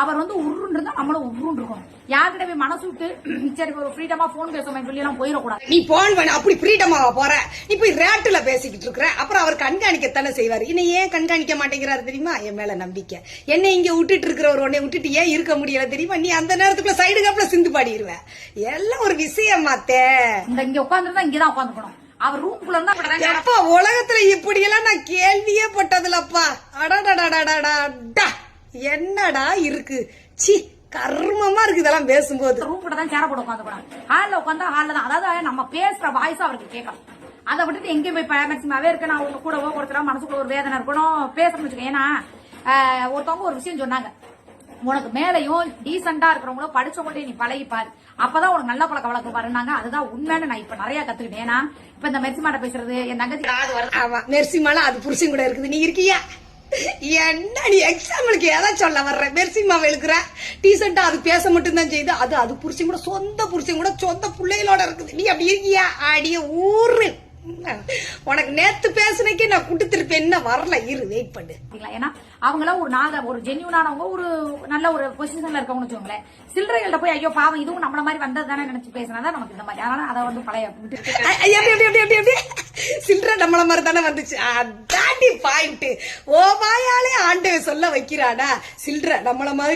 அவர் வந்து உருன்னு இருந்தா நம்மளும் உருன்னு இருக்கணும் யார்கிட்ட போய் மனசு விட்டு சரி ஒரு ஃப்ரீடமா போன் பேசுவோம் சொல்லி எல்லாம் போயிடக்கூடாது. நீ போன் பண்ண அப்படி ஃப்ரீடமாவா போற. நீ போய் ரேட்டுல பேசிக்கிட்டு இருக்கிற. அப்புறம் அவர் கண்காணிக்கத்தானே செய்வாரு. இன்னும் ஏன் கண்காணிக்க மாட்டேங்கிறாரு தெரியுமா? என் மேல நம்பிக்கை. என்னை இங்க விட்டுட்டு இருக்கிறவர் உன்னை விட்டுட்டு ஏன் இருக்க முடியல தெரியுமா? நீ அந்த நேரத்துக்குள்ள சைடு காப்புல சிந்து பாடிடுவ எல்லாம் ஒரு விஷயம் மாத்தே இந்த இங்க உட்காந்துருந்தா இங்கதான் உட்காந்துக்கணும் அவர் ரூம்குள்ள இருந்தா உலகத்துல இப்படி எல்லாம் நான் கேள்வியே பட்டதுலப்பா அடடடடடடடா. என்னடா இருக்கு? சி கர்மமா இருக்கு இதெல்லாம் பேசும்போது. ரூம் கூட தான் சேர போட்டு உட்காந்துக்கணும் ஹால்ல உட்காந்தா ஹால்ல தான். அதாவது நம்ம பேசுற வாய்ஸ் அவருக்கு கேட்கணும். அதை விட்டுட்டு எங்கேயும் போய் மேக்சிமாவே இருக்கு நான் உங்க கூடவோ ஒருத்தர மனசுக்குள்ள ஒரு வேதனை இருக்கணும் பேசணும்னு வச்சுக்கோங்க. ஏன்னா ஒருத்தவங்க ஒரு விஷயம் சொன்னாங்க. உனக்கு மேலையும் டீசெண்டா இருக்கிறவங்களும் படிச்சவங்கள்ட்ட நீ பழகி பாரு அப்பதான் உனக்கு நல்ல பழக்க வழக்கம் பாருனாங்க அதுதான் உண்மைன்னு நான் இப்ப நிறைய கத்துக்கிட்டேன். ஏன்னா இப்ப இந்த மெர்சிமாட்ட பேசுறது என் தங்கச்சி மெர்சிமால அது புருஷன் கூட இருக்குது. நீ இருக்கியா? என்ன நீ எக்ஸாம்பிளுக்கு எதை சொல்ல வர்ற? மெர்சிமாவை இழுக்கிற? டீசெண்டா அது பேச மட்டும்தான் செய்யுது. அது அது புருஷன் கூட சொந்த புருஷன் கூட சொந்த பிள்ளைகளோட இருக்குது. நீ அப்படி இருக்கியா? அடிய ஊரு. உனக்கு நேத்து பேசுனக்கே நான் குடுத்திருப்பேன் என்ன வரல. இரு வெயிட் பண்ணு? ஏன்னா அவங்களாம் ஒரு நாக ஒரு ஜென்யூனானவங்க ஒரு நல்ல ஒரு பொசிஷன்ல இருக்கவங்கன்னு வச்சுக்கோங்களேன். சில்லறைகள்ட்ட போய் ஐயோ பாவம் இதுவும் நம்மள மாதிரி வந்தது தானே நினைச்சு பேசினாதான் நமக்கு இந்த மாதிரி. அதனால அதை வந்து பழைய சில்லற நம்மள மாதிரி தானே வந்துச்சு. அதாண்டி பாயிண்ட் ஓ வாயாலே ஆண்டவன் சொல்ல வைக்கிறானா? சில்லற நம்மள மாதிரி